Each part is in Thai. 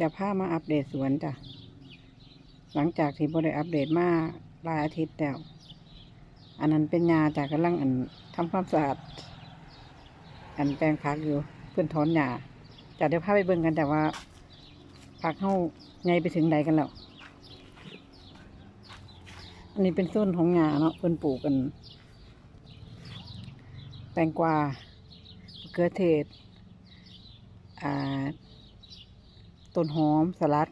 จะพามาอัปเดตสวนจ้ะ หลังจากที่บ่ได้อัปเดตมาหลายอาทิตย์แล้ว อันนั้นเป็นยาจากกำลังอันทำความสะอาด อันแปลงพักอยู่เพื่อนถอนหญ้าจะเดี๋ยวพาไปเบิ่งกันแต่ว่าพักเฮาไงไปถึงไหนกันแล้ว อันนี้เป็นต้นของหญ้าเนาะเพิ่อนปลูกกัน แตงกวามะเขือเทศ อ่า ต้นหอมสลัด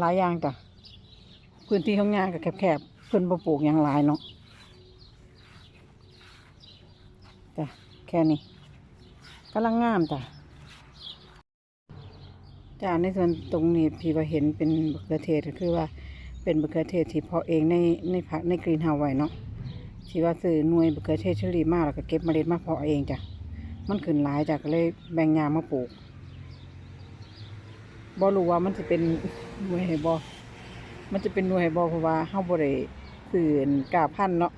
หลายอย่างจ้ะพื้นที่ของงานกับแคบๆเพิ่นปลูกอย่างหลายเนาะจ้ะแค่นี้กำลังงามจ้ะจ้ะในส่วนตรงนี้พี่ว่าเห็นเป็นมะเขือเทศก็คือว่าเป็นมะเขือเทศที่เพาะเองในในผักในกรีนเฮาไว้เนาะที่ว่าซื้อหน่วยมะเขือเทศเชอรี่มาแล้วก็เก็บเมล็ดมาเพาะเองจ้ะมันขึ้นหลายจ้ะก็เลยแบ่งยามาปลูก บ่รู้ว่ามันจะเป็นหน่วยให้บ่มันจะเป็นหน่วยให้บ่เพราะว่าเฮาบ่ได้ซื้อกาพันเนาะ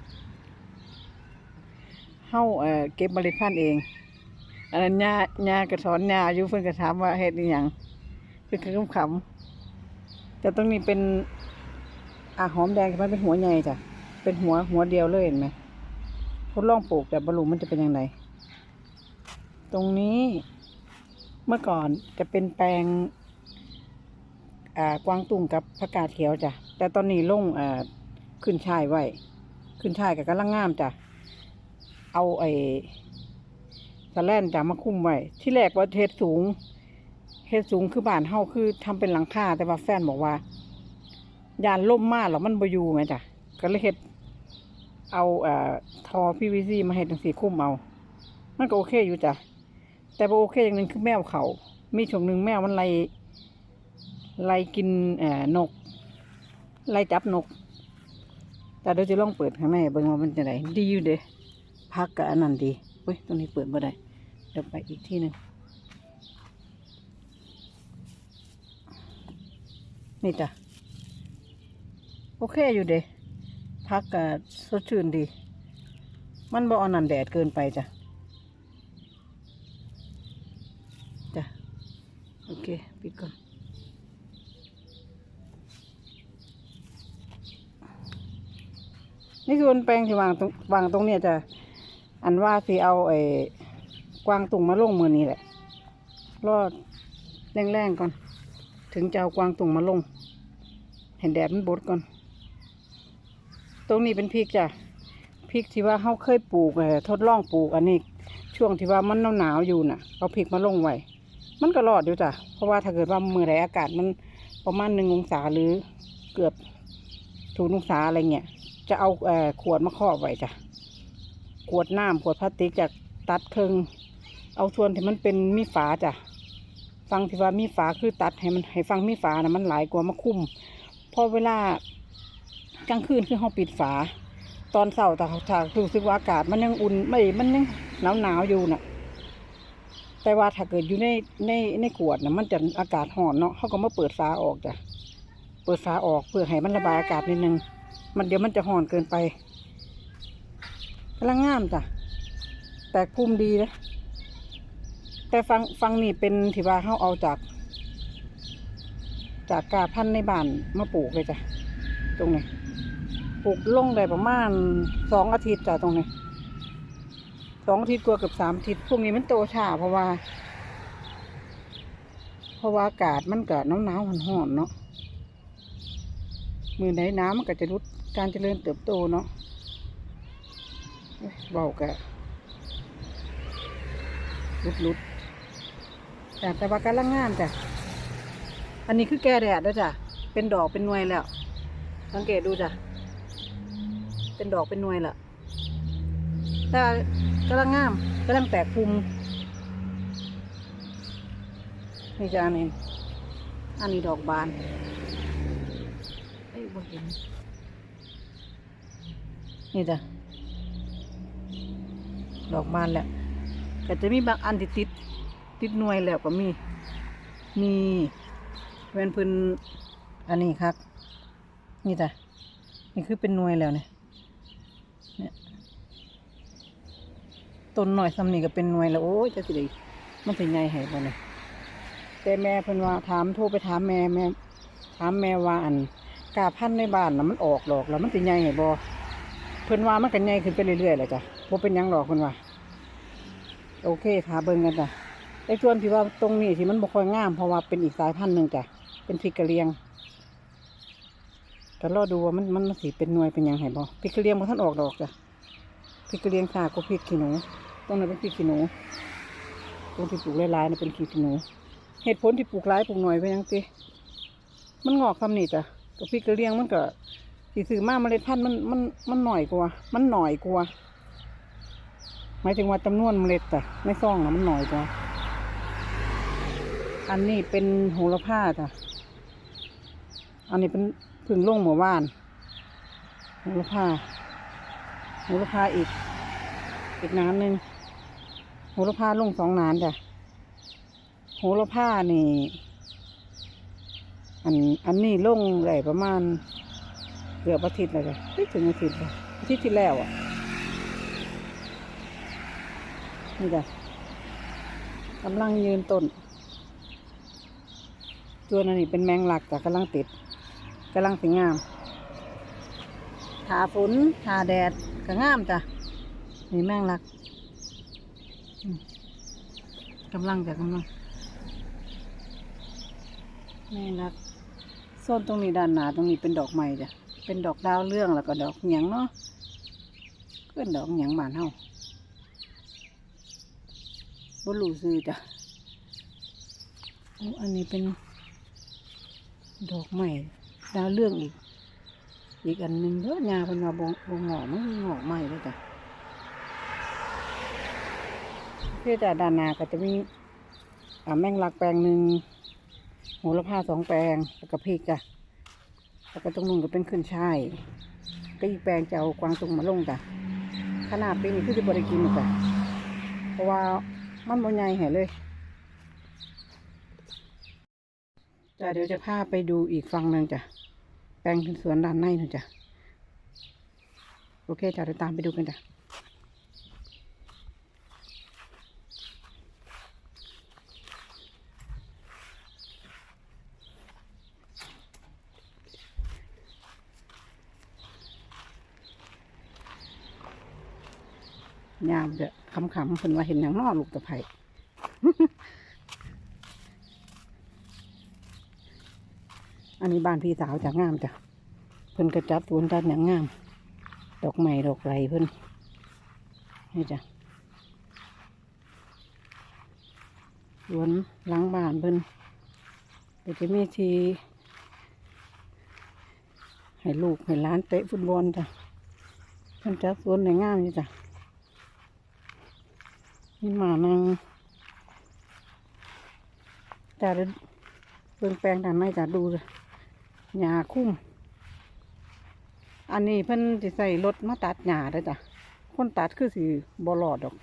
เฮาเอ่อเก็บเมล็ดพันธุ์เอง อันนั้นย่าย่าก็สอนย่าอยู่เพิ่นก็ถามว่าเฮ็ดอีหยังเพิ่นก็ขำๆแต่ตรงนี้เป็นอ่าหอมแดงมันเป็นหัวใหญ่จ้ะเป็นหัวหัวเดียวเลยเห็นไหมทดลองปลูกแต่บรรลุมันจะเป็นยังไงตรงนี้เมื่อก่อนจะเป็นแปลง อ่ากวางตุ้งกับผักกาดเขียวจ้ะแต่ตอนนี้ลงอ่าขึ้นช่ายไว้ขึ้นช่ายกับกำลังงามจ้ะเอาไอ้สะแลนจ้ะมาคุ้มไว้ที่แรกว่าเทศสูงเทศสูงคือบ้านเฮาคือทำเป็นหลังคาแต่ว่าแฟนบอกว่ายานล่มมากหรอมันบอยู่ไหมจ้ะก็เลยเฮ็ดเอาเอ่อทอ PVC มาให้ทั้งสีคุ้มเอา มันก็โอเคอยู่จ้ะแต่บ่โอเคอย่างหนึ่งคือแมวเขามีช่วงหนึ่งแมวมันไล่ ไล่กินเอ่อนก ไล่จับนก แต่เดี๋ยวจะลองเปิดข้างในเบิ่งว่ามันจะไหนดีอยู่เด้พักกับอันนั้นดีเฮ้ยตรงนี้เปิดบ่ได้เดี๋ยวไปอีกที่หนึ่งนี่จ้ะโอเคอยู่เด้พักกับสดชื่นดี มันบ่อ่อนนันแดดเกินไปจ้ะจ้ะโอเคปิดก่อน นี่คือแปลงที่วางตรงวางตรงเนี้ยจะอันว่าสิเอาไอ้กวางตุงมาลงมือนี้แหละ รอดแรงๆก่อน ถึงจะเอากวางตุงมาลง เห็นแดดมันบดก่อน ตรงนี้เป็นพริกจ้ะพริกที่ว่าเขาเคยปลูกเอ่อทดลองปลูกอันนี้ ช่วงที่ว่ามันหนาวๆอยู่น่ะ เอาพริกมาลงไว้มันก็รอดอยู่จ้ะเพราะว่าถ้าเกิดว่ามือไหนอากาศมันประมาณหนึ่งองศาหรือเกือบศูนย์องศาอะไรเงี้ย จะเอาเอ่อขวดมาครอบไว้จ้ะขวดน้ำขวดพลาสติกจากตัดเครึ่งเอาส่วนที่มันเป็นมีฝาจ้ะฟังที่ว่ามีฝาคือตัดให้มันให้ฟังมีฝานะมันหลายกว่ามาคุ้มพอเวลากลางคืนคือห้องปิดฝา ตอนเช้าแต่ถ้ารู้สึกว่าอากาศมันยังอุ่นไม่มันยังหนาวหนาวๆอยู่น่ะ แต่ว่าถ้าเกิดอยู่ในในในขวดนะมันจะอากาศห่อนเนาะเขาก็มาเปิดฝาออกจ้ะเปิดฝาออกเพื่อให้มันระบายอากาศนิดนึง มันเดี๋ยวมันจะห่อนเกินไปกำลังงามจ้ะ แตกภูมิดีนะแต่ฟังฟังนี่เป็นที่ว่าเขาเอาจาก จากกาพันในบ้านมาปลูกเลยจ้ะ ตรงนี้ปลูกลงได้ประมาณสองอาทิตย์จ้ะตรงนี้สองอาทิตย์กว่าเกือบสามอาทิตย์พวกนี้มันโตช้าเพราะว่า เพราะว่าอากาศมันก็หนาวหนาวๆห่อนเนาะมือไหนน้ำมันก็จะลด การเจริญเติบโตเนาะเบากะลุดลุดแต่แต่ว่ากำลังงามจ้ะ อันนี้คือแก่แดดแล้วจ้ะ เป็นดอกเป็นหน่วยแล้ว สังเกตดูจ้ะ เป็นดอกเป็นหน่วยละแต่กำลังงามกำลังแตกภูมินี่จ้ะอันนี้อันนี้ดอกบานเอ้ยบ่เห็น นี่จ้ะดอกบานแล้วก็จะมีบางอันที่ติด ติดหน่วยแล้วก็มีมีเวนพื้นอันนี้ครับ นี่จ้ะนี่คือเป็นหน่วยแล้วเนี่ยเนี่ยต้นหน่อยซ้ำนี่ก็เป็นหน่วยแล้วโอ้ยจะสิได้มันสิใหญ่ให้บ่เนี่ยแต่แม่เพิ่นว่าถามโทรไปถามแม่แม่ถามแม่ว่าอันกาพันในบ้านนะมันออกดอกแล้วมันสิใหญ่ให้บ่ พิ่นว่ามันก็ใหญ่ขึ้นไปเรื่อยๆแหละจ้ะบ่เป็นยังหรอกเพิ่นว่า โอเคค่ะเบิ่งกันจ้ะไอ้ส่วนที่ว่าตรงนี้ที่มันบ่ค่อยงามเพราะว่าเป็นอีกสายพันธุ์หนึ่งจ้ะเป็นพริกกะเหรียงแต่รอดูว่ามันมันสิเป็นหน่วยเป็นยังไงบ่พริกกะเหรียงบ่ทันออกดอกจ้ะพริกกะเหรียงค่ะก็พริกขี้หนูตรงนั้นเป็นพริกขี้หนูตรงที่ปลูกหลายๆนี่เป็นพริกขี้หนู เหตุผลที่ปลูกหลายปลูกหน่อยเป็นยังติมันงอกคำนี้จ้ะก็พริกกะเหรียงมันก็ สิซื้อมาเมล็ดพันธุ์มันมันมันหน่อยกว่า มันหน่อยกว่าหมายถึงว่าจำนวนเมล็ดแต่ในซองนะมันหน่อยกว่า อันนี้เป็นโหระพาจ้ะอันนี้เป็นพึ่งล่งหมู่บ้านโหระพาโหระพาอีก อีกน้ำหนึ่งโหระพาลงสองน้ำจ้ะโหระพานี่ อันอันนี้ลงได้ประมาณ เกือบอาทิตย์เลยจ้ะไม่ถึงอาทิตย์เลยอาทิตย์ที่แล้วอะ นี่จ้ะกำลังยืนต้นตัวนั้นนี่เป็นแมงลักจ้ะกำลังติดกำลังสิงามทาฝนทาแดดก็งามจ้ะนี่แมงลักกำลังจ้ะกำลังแมงลักโซนตรงนี้ด้านหนาตรงนี้เป็นดอกไม้จ้ะ เป็นดอกดาวเรื่องแล้วก็ดอกหยังเนาะเป็นดอกหยังบานเฮาบรูซื้อจ้ะอ้อันนี้เป็น ดอกใหม่ดาวเรื่องอีก อีกอันหนึ่งเยอะยาเป็นมาบงบงหงอกมันหงอกใหม่ด้วยจ้ะเพื่อจะดานาก็จะมีอ่าแมงลักแปลงหนึ่งโหระพาสองแปลงแล้วก็พริกจ้ะ แล้วก็ตรงนู้นก็เป็นขึ้นช่ายก็อีกแปลงจะเอากวางตรงมาลงจ้ะขนาดปีนี้คือจะบริกินหมดจ้ะเพราะว่ามันบนใหญ่แห่เลยจ้ะเดี๋ยวจะพาไปดูอีกฝั่งหนึ่งจ้ะแปลงสวนด้านในนู่นจ้ะโอเคจ้ะเดี๋ยวตามไปดูกันจ้ะ ยามเด้อคำๆเพิ่นว่าเห็นอย่างนอลูกตะไคร่อันนี้บ้านพี่สาวจากงามจ้ะเพิ่นกระจัดสวนด้านอย่างงาม ดอกไม้ดอกไรเพิ่นนี่จ้ะสวนหล้างบ้านเพิ่นเดี๋ยวจะมีทีให้ลูกให้ล้านเตะฟุตบอลจ้ะเพิ่นจัดสวนในงามนี่จ้ะ นี่หมานังจะได้เบิ่งแปลงด้านในจะดูเลยหญ้าคุ้ม อันนี้เพิ่นจะใส่รถมาตัดหญ้าเด้อจ้ะ คนตัดคือสิบ่รอดดอก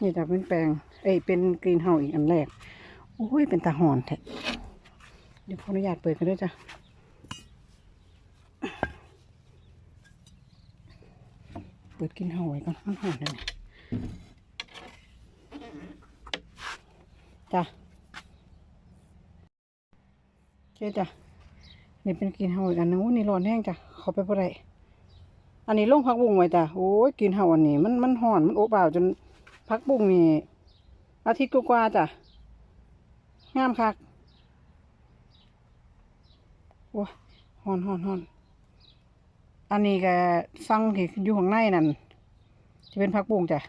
นี่จะเป็นแปลง เอ้ยเป็นกรีนเฮาอีกอันแรก โอ้ย เป็นตาหอนแท้เดี๋ยวขออนุญาตเปิดกันด้วยจ้ะ เปิดกรีนเฮาส์ไว้ก่อนมันหอนเลยจ้ะโอเคจ้ะนี่เป็นกรีนเฮาส์อีกอันหนึงโอ้นี่ร้อนแห้งจ้ะขอไปบ่ได้อันนี้ลงพักบุ้งไว้จ้ะโอ้ยกรีนเฮาอันนี้ มันมันห่อนมันโอบอ้าจนพักบุ้งนี่อาทิตย์กว่าจ้ะงามคักโอ้ยหอนห่อนห่อน อันนี้ก็ฟังที่อยู่ข้างในนั่นจะเป็นผักบุ้งจ้ะ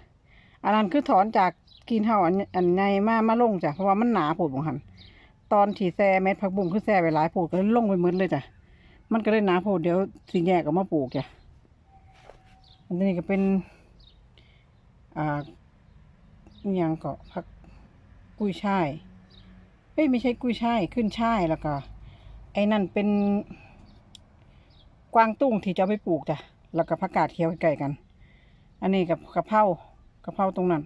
อันนั้นคือถอนจากกินเฮาอันอันในมามาลงจ้ะเพราะว่ามันหนาปูดบ่หันตอนที่แซ่เม็ดผักบุ้งคือแซ่ไปหลายปูดก็เลยลงไปหมืดเลยจ้ะมันก็เลยหนาปูดเดี๋ยวสิแยกออกมาปลูกจ้ะอันนี้ก็เป็นอ่าอหยังเก็ผักกุ้ยช่ายเฮ้ยไม่ใช่กุ้ยช่ายขึ้นช่ายแล้วก็ไอ้นั่นเป็น กวางตุ้งที่จะไปปลูกจ้ะแล้วก็ผักกาดเขียวใกล้กัน อันนี้กับกะเพรากะเพราตรงนั้น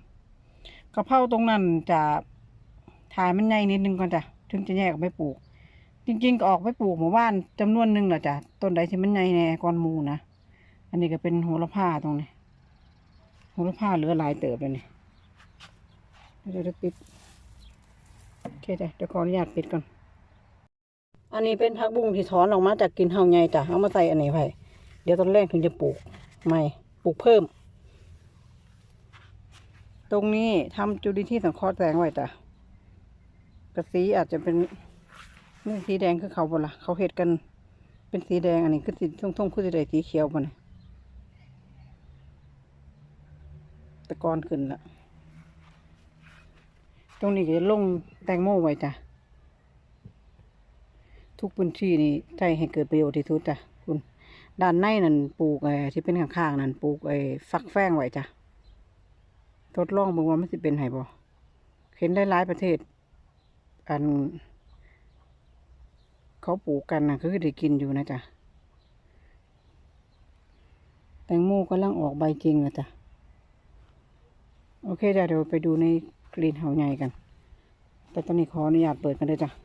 กะเพราตรงนั้นจะถ่ายมันใหญ่นิดนึงก่อนจ้ะถึงจะแยกไปปลูก จริงๆก็ออกไปปลูกหมู่บ้านจำนวนหนึ่งแหละจ้ะต้นใดที่มันใหญ่แน่ก่อนมูนะอันนี้ก็เป็นโหระพาตรงนี้โหระพาเหลือหลายเติบเลยนี่เดี๋ยวจะปิดโอเคจ้ะเดี๋ยวขออนุญาตปิดก่อน อันนี้เป็นผักบุ้งที่ถอนออกมาจากกินเฮาใหญ่จ้ะเอามาใส่อันนี้ไว้เดี๋ยวตอนแรกถึงจะปลูกใหม่ปลูกเพิ่ม ตรงนี้ทำจุลินทรีย์สังเคราะห์แสงไว้จ้ะกระสีอาจจะเป็นนี่สีแดงคือเขาบ่ละเขาเห็ดกันเป็นสีแดงอันนี้คือสีทุ่งๆคือสีแดสีเขียวบ่เนี่ยตะกอนขึ้นละตรงนี้จะลงแตงโมไว้จ้ะ ทุกพื้นที่นี่ใช้ให้เกิดประโยชน์ที่สุดจ้ะคุณด้านในนั่นปลูกไอ้ที่เป็นข้างๆนั่นปลูกไอ้ฟักแฟงไว้จ้ะทดลองเบิ่งว่ามันสิเป็นไห้บ่เห็นได้หลายประเทศ อัน เขาปลูกกันนะคือได้กินอยู่นะจ๊ะแตงโมกำลังออกใบจริงนะจ๊ะโอเคจ้ะเดี๋ยวไปดูในกรีนเฮาใหญ่กัน แต่ตอนนี้ขออนุญาตเปิดกันเลยจ้ะ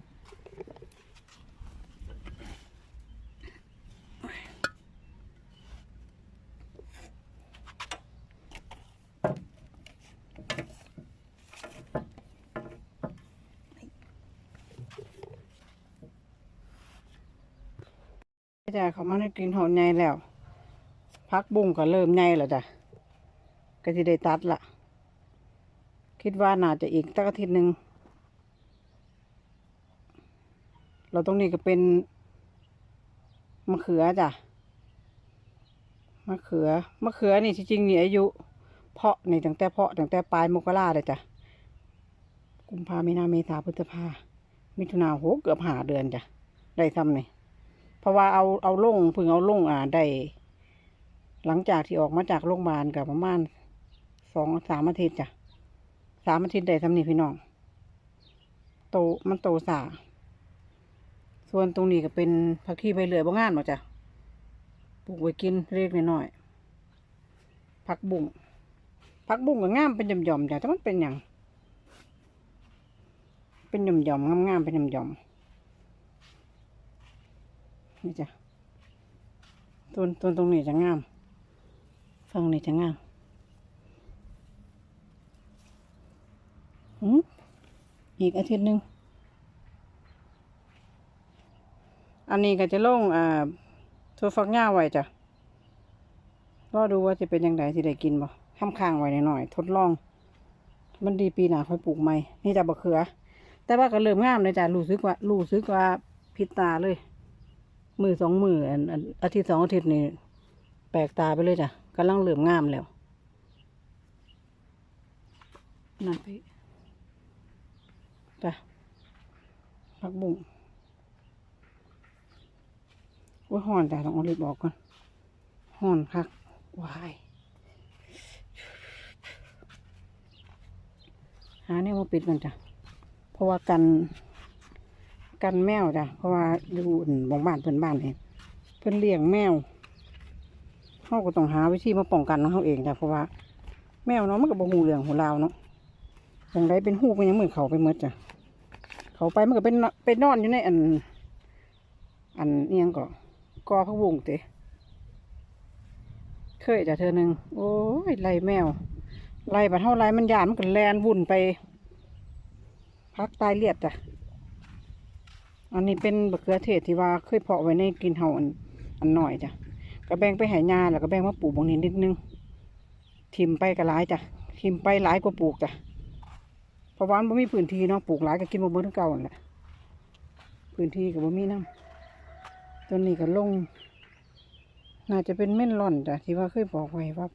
จ้ะเขามาในกรีนเฮาใหญ่แล้วพักบุ้งก็เริ่มใหญ่แล้วจ้ะก็จะได้ตัดละคิดว่าน่าจะอีกสักอาทิตย์หนึ่งเราตรงนี้ก็เป็นมะเขือจ้ะมะเขือมะเขือนี่ที่จริงนี่อายุ เพาะนี่ตั้งแต่เพาะตั้งแต่ปลายมกราเลยจ้ะกุมภามีนาเมษาพฤษภามิถุนาโหเกือบหาเดือนจ้ะได้ทำนี่ เพราะว่าเอาเอาลงเพิ่งเอาลงอ่าได้หลังจากที่ออกมาจากโรงพยาบาลกับประมาณสองสามอาทิตย์จ้ะสามอาทิตย์ได้ทำนี่พี่น้อง โตมันโตสาส่วนตรงนี้ก็เป็นผักชีใบเหลือยบ่งานหมดจ้ะปลูกไว้กินเล็กน้อยๆผักบุ้งผักบุ้งก็งามเป็นหย่อมๆจ้ะแต่มันเป็นอย่างเป็นหย่อมๆงามๆเป็นหย่อมๆ นี่จ้ะต้นต้นตรงนี้จะงามฝั่งนี้จะงามอืมอีกอาทิตย์หนึ่งอันนี้ก็จะลงอ่าถั่วฝักยาไว้จ้ะรอดูว่าจะเป็นยังไงสิได้กินบ่ข้ามค้างไว้หน่อยๆทดลอง มันดีปีหนาค่อยปลูกใหม่ นี่จะบะเขือ แต่ว่าก็เริ่มงามเลยจ้ะรู้สึกว่ารู้สึกว่าพิตาเลย มือสองมืออันอาทิตย์สองอาทิตย์นี่แปลกตาไปเลยจ้ะกำลังเหลื่อมงามแล้วนั่นพี่จ้ะผักบุ้งว่าห่อนแต่ต้องเอารีบบอกก่อนห่อนคักวายหาเนี่ยมาปิดมันจ้ะเพราะว่ากัน กันแมวจ้ะเพราะว่าอยู่อั่นหมองบ้านเพื่อนบ้านเองเพื่อนเลี้ยงแมวเขาก็ต้องหาวิธีมาป้องกันของเขาเองจ้ะเพราะว่าแมวเนาะมันก็บ่หูเรื่องหูราวเนาะอย่างไรเป็นหูเป็นยังมือเขาไปหมดจ้ะเขาไปมันก็เป็นเป็นนอนอยู่ในอัน อันเอียงก็กอพระวงเตะเคยจ้ะเธอหนึ่งโอ้ยไล่แมวไล่บัดเท่าไรมันยานมันก็แลนวุ่นไปพักตายเลียดจ้ะ อันนี้เป็นบะเขือเทศที่ว่าเคยเพาะไว้ในกรีนเฮาอันอันหน่อยจ้ะก็แบ่งไปหายาแล้วก็แบ่งมาปลูกบางนิดนิดนึงทิมไปก็หลายจ้ะทิมไปหลายกว่าปลูกจ้ะเพราะว่ามันบ่มีพื้นที่เนาะปลูกหลายก็กินบ่เบิ่ทั้งเก่าอันแหละพื้นที่ก็บ่มีน้ำต้นนี้ก็ลง น่าจะเป็นเม่นร่อนจ้ะที่ว่าเคยบอกไว้ว่า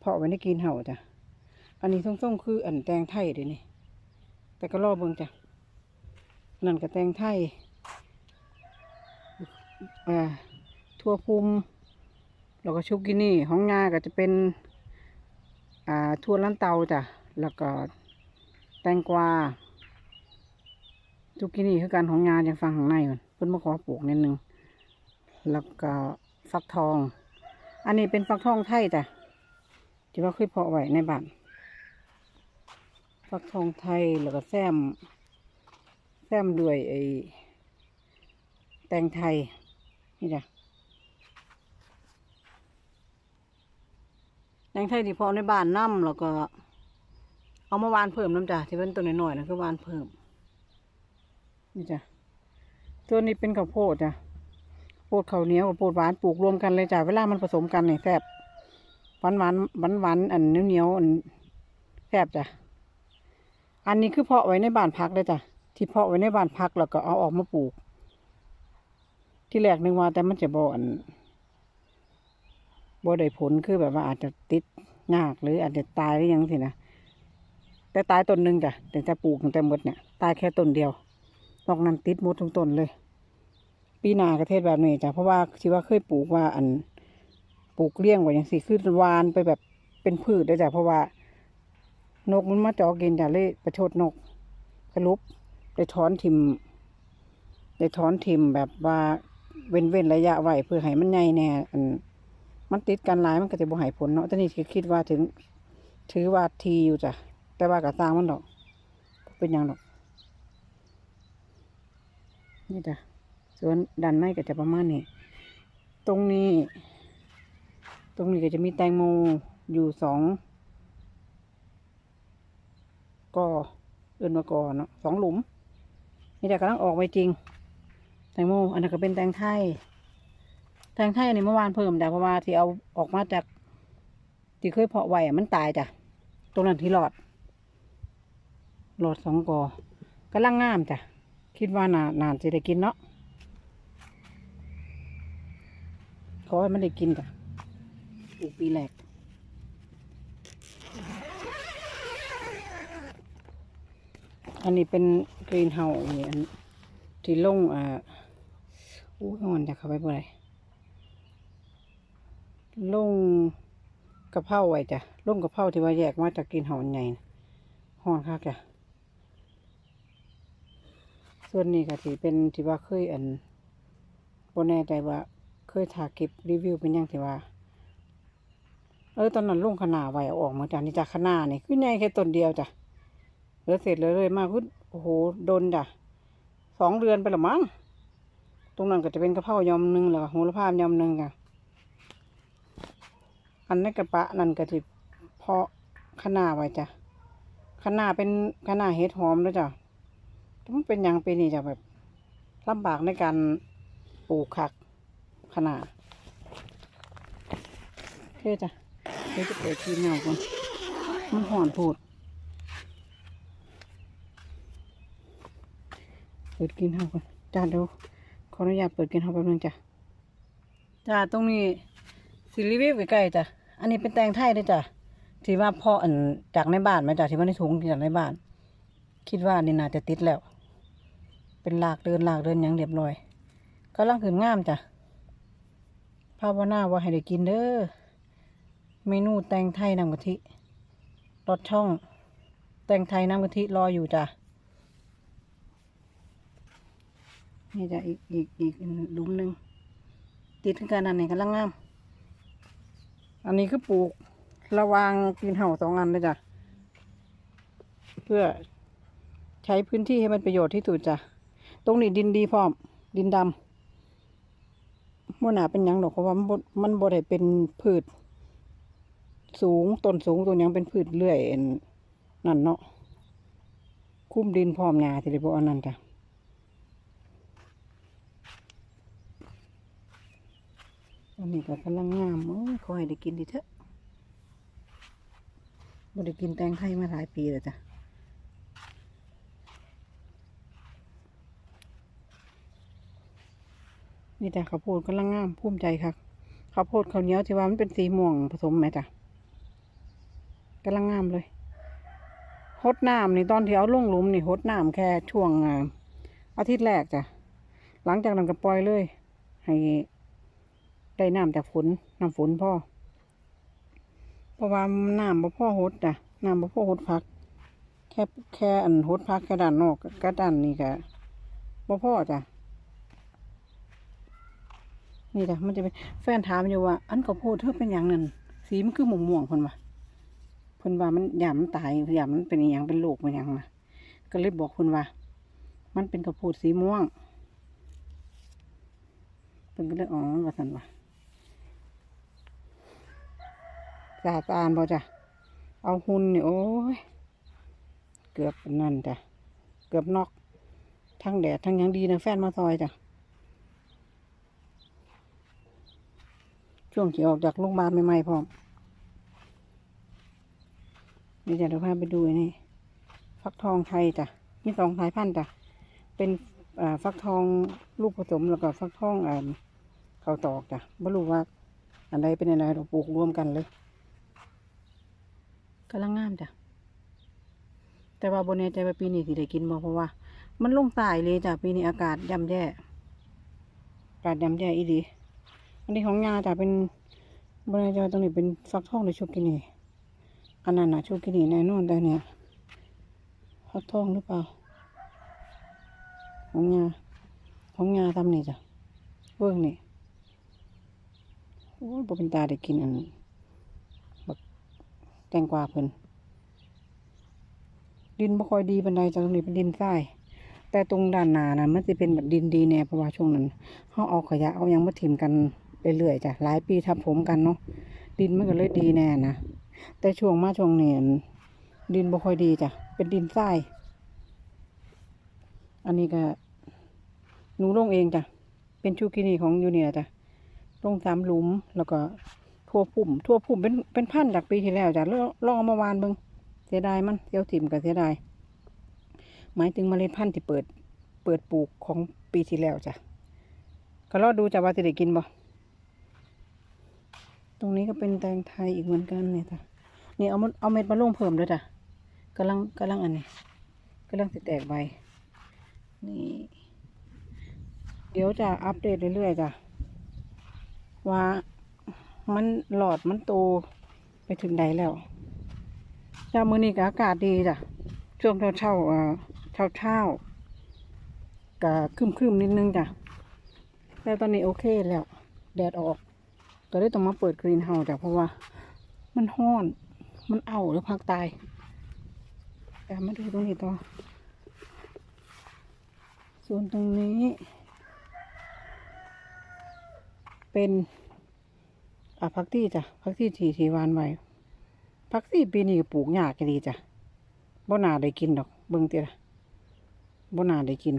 เพาะไว้ในกรีนเฮาจ้ะอันนี้ส้มๆคืออันแตงไทยเดี๋ยวนี้แต่ก็รอเบิ่งจ้ะ นั่นกระแตงไทยทั่วภูมิแล้วก็ชุกกินี่ของงาก็จะเป็นทั่วลันเตาจ้ะแล้วก็แตงกวาชุกกินี่คือการของงาอย่างฟังข้างในมันเพิ่นมาขอปลูกนิดนึงแล้วก็ฟักทอง อันนี้เป็นฟักทองไทยจ้ะที่ว่าเคยเพาะไว้ในบ้านฟักทองไทยแล้วก็แซม แซมด้วยไอ้แตงไทย นี่จ้ะแตงไทยที่เพาะในบ้านน้ำแล้วก็ เอามาวานเพิ่มน้ำจ้ะที่เป็นตัวน้อยๆนะคือวานเพิ่ม นี่จ้ะตัวนี้เป็นข้าวโพดจ้ะโพดข้าวเหนียวกับโพดหวานปลูกรวมกันเลยจ้ะเวลามันผสมกันเนี่ยแซ่บหวานหวานหวานหวานอันเหนียวเหนียวๆอันแซ่บจ้ะอันนี้คือเพาะไว้ในบ้านพักเลยจ้ะ ที่เพาะไว้ในบ้านพักแล้วก็เอาออกมาปลูก ที่แรกนึกว่าแต่มันจะบ่อนบ่ได้ผลคือแบบว่าอาจจะติดยากหรืออาจจะตายหรือยังสินะแต่ตายต้นหนึ่งจ้ะแต่จะปลูกตั้งแต่หมดเนี่ยตายแค่ต้นเดียวนอกนั้นติดหมดทุกต้นเลย ปีนากระเทศแบบนี้จ้ะเพราะว่าชีว่าเคยปลูกว่าอันปลูกเลี้ยงไว้อย่างสี่คือวานไปแบบเป็นพืชได้จ้ะเพราะว่า นกมันมาจอกินจ้ะเลยประชดนกสรุป ได้ถอนทิมได้ถอนทิมแบบว่าเว้นเว้นระยะไว้เพื่อให้มันใหญ่แน่อันมันติดกันหลายมันก็จะบ่ให้ผลเนาะแต่นี่คือคิดว่าถึง ถือว่าทีอยู่จ้ะแต่ว่ากระตางมันดอก เป็นยังดอกนี่จ้ะส่วนด้านในก็จะประมาณนี้ ตรงนี้ ตรงนี้ก็จะมีแตงโมอยู่สองกอเอื่นมาก่อเนาะสองหลุม นี่แต่กำลังออกไปจริง แตงโม อันนั้นก็เป็นแตงไทย แตงไทยอันนี้เมื่อวานเพิ่มแต่เพราะว่าที่เอาออกมาจากที่เคยเพาะไว้อะมันตายจ้ะ ตรงนั้นที่หลอด หลอดสองกอกำลังงามจ้ะ คิดว่านานานจะได้กินเนาะ ขอให้มันได้กินจ้ะปลูกปีแรก อันนี้เป็นกรีนเฮาส์นี่อันที่ลงอ่าอู้ยอนจะเข้าไปบ่ได้ลงกระเพราไว้จ้ะลงกระเพราที่ว่าแยกมาจากกรีนเฮาส์ใหญ่ห้อนคักจ้ะส่วนนี้ก็ถือเป็นที่ว่าเคยอันบนแน่ใจว่าเคยถ่ายคลิปรีวิวเป็นยังที่ว่า เออตอนนั้นลงขนาไว้เอาออกมาจากนี่จากขนาดนี่ยคือใหญ่แค่ต้นเดียวจ้ะ เหลือเสร็จเลยเลยมากขึ้นโอ้โหโดนจ้ะสองเดือนไปละมั้งตรงนั้นก็จะเป็นกระเพรายอมหนึ่งแล้วก็โหระพายอมหนึ่งค่ะอันในกระปะนั่นก็จะเพาะขนาไว้จ้ะขนาเป็นขนาเห็ดหอมด้วยจ้ะมันเป็นย่างปีนี้จะแบบลำบากในการปลูกขักขนาดโอเคจ้ะเดี๋ยวจะเปิดทีเงาก่อนมันห่อนพูด ปิดกินเฮาก่อนจ้าเดี๋ยวขออนุญาตเปิดกินเฮาแป๊บนึงจ้ะจ้าตรงนี้สิริวิวใกล้ๆจ้ะอันนี้เป็นแตงไทยเลยจ้ะที่ว่าพ่ออันจากในบ้านไหมจ้ะที่ว่าในถุงจากในบ้าน คิดว่านี่น่าจะติดแล้ว เป็นหลากเดินหลากเดินอย่างเรียบร้อยกำลังขึ้นงามจ้ะภาวนาว่าให้ได้กินเด้อเมนูแตงไทยน้ำกะทิรสช่อง แตงไทยน้ำกะทิรออยู่จ้ะ นี่จะอีกอีกอีกหลุมหนึ่งติดกันอันไหนกำลังงาม อันนี้คือปลูกระวางกรีนเห่าสองอันเลยจ้ะ เพื่อใช้พื้นที่ให้มันประโยชน์ที่สุดจ้ะ ตรงนี้ดินดีพร้อม ดินดำมื่อหนาเป็นยังดอกเพราะว่ามันบ่มันบ่ได้เป็นพืช สูงต้นสูงตัวยังเป็นพืชเลื่อยนั่นเนาะคุ้มดินพร้อมหญ้าที่ได้บ่อันนั้นจ้ะ อันนี้ก็กำลังงามโอ้ยขอให้ได้กินดีเถอะบ่ได้กินแตงไทยมาหลายปีแล้วจ้ะนี่แต่ข้าวโพดกำลังงามภูมิใจค่ะข้าวโพดข้าวเหนียวที่ว่ามันเป็นสีม่วงผสมไหมจ้ะกำลังงามเลยหดน้ำนี่ตอนที่เอาลงหลุมนี่หดน้ำแค่ช่วงอาทิตย์แรกจ้ะหลังจากนั้นก็ปล่อยเลย ให้ ได้น้ำจากฝนน้ำฝนพ่อเพราะว่าน้ำบ่พ่อหดจ้ะน้ำบ่พ่อหดพัก แค่แค่อันหดพักแค่ด้านนอกก็ด้านนี้ก็บ่พ่อจ้ะนี่จ้ะมันจะเป็นแฟนถามอยู่ว่า อันข้าวโพดเธอเป็นอย่างนั้นสีมันคือหม่วงม่วงๆเพิ่นว่าเพิ่นว่ามันหยามมันตายหยามมันเป็นอย่างเป็นโรคเป็นหยังนะก็เลยบอกเพิ่นว่า มันเป็นข้าวโพดสีม่วงเพิ่นก็เลยอ๋อว่าซั่นว่าสะอาดสะอาดบ่จ้ะเอาหุ่นนี่โอ้ยเกือบนั่นจ้ะเกือบนอกทั้งแดดทั้งยังดีนะแฟนมาซอยจ้ะช่วงที่ออกจากโรงพยาบาลใหม่ๆพร้อมนี่จะเดี๋ยวพาไปดูนี่ฟักทองไทยจ้ะมีสองสายพันธุ์จ้ะเป็นฟักทองลูกผสมแล้วก็ฟักทองอ่าเขาตอกจ้ะไม่รู้ว่าอันใดเป็นอะไรเราปลูกรวมกันเลย กำลังงามจ้ะ แต่ว่าบนแน่ใจว่าปีนี้สิได้กินบ่เพราะว่า มันลงสายเลยจ้ะปีนี้อากาศย่ำแย่ อากาศย่ำแย่อีดี อันนี้ของงาจ้ะเป็นบนแน่ใจตรงนี้เป็นฟักทองหรือชูกินีอันนั้นนะชูกินีแน่นอนแต่เนี่ยฟักทองหรือเปล่า ของงาของงาทำนี่จ้ะเบื้องนี่โอ้ยบ่เป็นตาได้กินอันบัก แตงกวาเพิ่นดินบ่ค่อยดีปานใดจากตรงนี้เป็นดินทรายแต่ตรงด้านหน้านะมันจะเป็นแบบดินดีแน่เพราะว่าช่วงนั้นเขาเอาขยะเอายังมาถิ่มกันเรื่อยๆจ้ะหลายปีทับผมกันเนาะดินมันก็เลยดีแน่นะแต่ช่วงมาช่วงนี้ดินบ่ค่อยดีจ้ะเป็นดินทรายอันนี้ก็หนูลงเองจ้ะเป็นชูกินีของยูเนียจ้ะลงสามหลุมแล้วก็ ทั่วพุ่มทั่วพุ่มเป็นเป็นพันธุ์จากปีที่แล้วจ้ะลองลองเอามาวานเบิงเสียดายมันเสียวถิ่มกับเสียดายหมายถึงเมล็ดพันธุ์ที่เปิดเปิดปลูกของปีที่แล้วจ้ะก็รอดูจ้ะว่าจะได้กินบ่ตรงนี้ก็เป็นแตงไทยอีกเหมือนกันเนี่ยจ้ะนี่เอามาเอาเม็ดมาลงเพิ่มด้วยจ้ะกำลังกำลังอันนี้กำลังสิแตกใบนี่เดี๋ยวจะอัปเดตเรื่อยๆจ้ะว่า มันหลอดมันโตไปถึงใดแล้วจ้ามื้อนี้ก็อากาศดีจ้ะช่วงเช้าเช้าเอ่อเช้าเช้าก็ครึมครึมๆนิดนึงจ้ะแต่ตอนนี้โอเคแล้ว แดดออก ก็เลยต้องมาเปิดกรีนเฮาส์จ้ะเพราะว่า มันห้อน มันเอาแล้วภาคใต้แต่มาดูตรงนี้ต่อส่วนตรงนี้ เป็น อ่าพักที่จ้ะพักที่ทีทีวานไว้ผักซี่ปีนี้ปลูกยากจะดีจ้ะบ่นาได้กินดอก เบิ่งเติละบ่นาได้กิน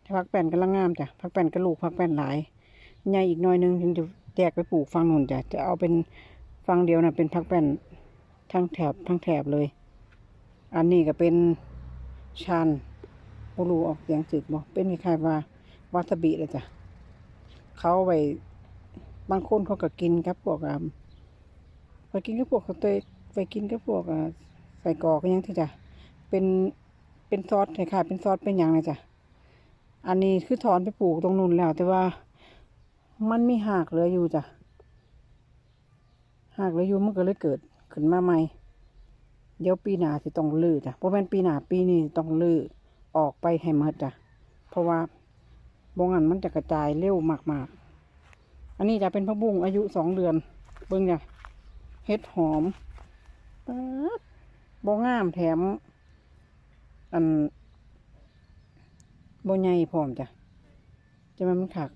แต่ผักแป้นกำลังงามจ้ะผักแป้นกระลูกผักแป้นหลายใหญ่อีกหน่อยหนึงถึงจะแจกไปปลูกฝั่งนู้นจ้ะจะเอาเป็นฝั่งเดียวน่ะเป็นผักแป้นทั้งแถบทั้งแถบเลย อันนี้ก็เป็นชันบ่รู้ออกเสียงสึกบ่เป็นคล้ายๆว่าวาซาบิเลยจ้ะเขาไว้ บางคนเขาก็กินกับพวกอ่าไปกินกับพวกเขาเตยไปกินกับพวกอ่าใส่กอกยังที่จ้ะเป็นเป็นซอสคล้ายเป็นซอสเป็นอย่างไรจ้ะอันนี้คือถอนไปปลูกตรงนู้นแล้ว แต่ว่ามันมีหากเหลืออยู่จ้ะหากเหลืออยู่มันก็เลยเกิดขึ้นมาใหม่ เดี๋ยวปีหน้าสิต้องลื้อจ้ะเพราะเป็นปีหน้าปีนี้ต้องลื้อออกไปให้หมดจ้ะเพราะว่าบ่งั้นมันจะกระจายเร็วมากๆ อันนี้จะเป็นผักบุ้งอายุสองเดือน เบิ่งจ้ะเห็ดหอมป๊าดบ่งามแถม อันบใหญ่พร้อมจ้ะจะมันมันขัก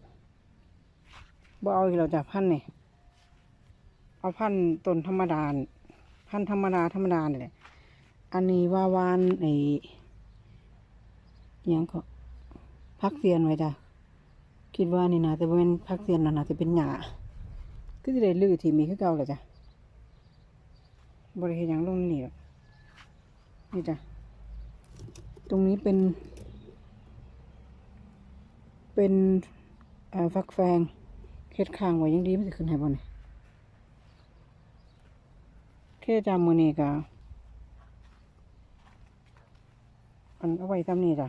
บ่เอาอีกแล้วจ้ะพันธุ์นี่ยเอาพันต้นธรรมดาพันธรรมดาธรรมดานี่แหละอันนี้ว่าวานไอ้ยังก็พักเสียนไว้จ้ะ คิดว่านี่นะแต่เป็นพักเสียนนะนะจะเป็นหญ้าก็จะได้ลื้อที่มีคือเก่าแหละจ้ะบริเวณย่างลงนี่หรอนี่จ้ะตรงนี้เป็น เป็นฟักแฟงเฮ็ดข้างไว้ยังดีไม่จะขึ้นให้บ่เนี่ยแค่จำมือนี่กะอันเอาไว้ทำนี่จ้ะ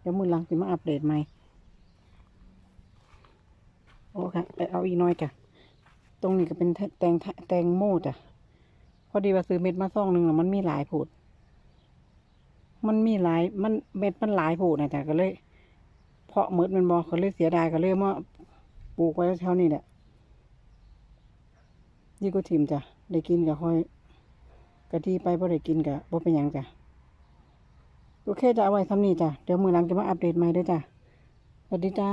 เดี๋ยวมือหลังสิมาอัปเดตใหม่ โอ้ค่ะไปเอาอีกน้อยจ้ะตรงนี้ก็เป็นแตงแตงโมจ้ะพอดีว่าซื้อเม็ดมาซองหนึ่งแล้วมันมีหลายผูด มันมีหลายมันเม็ดมันหลายผูดนะจ๊ะก็เลย เพาะเม็ดมันบอกก็เลยเสียดายก็เลยมาปลูกไว้แถวนี้แหละนี่ก็ทิมจ้ะได้กินก็ค่อยกะที่ไปบ่ได้กินกะบ่เป็นยังจ้ะโอเคจะเอาไว้ทำนี่จ้ะเดี๋ยวมือหลังจะมาอัปเดตใหม่ด้วยจ้ะสวัสดีจ้า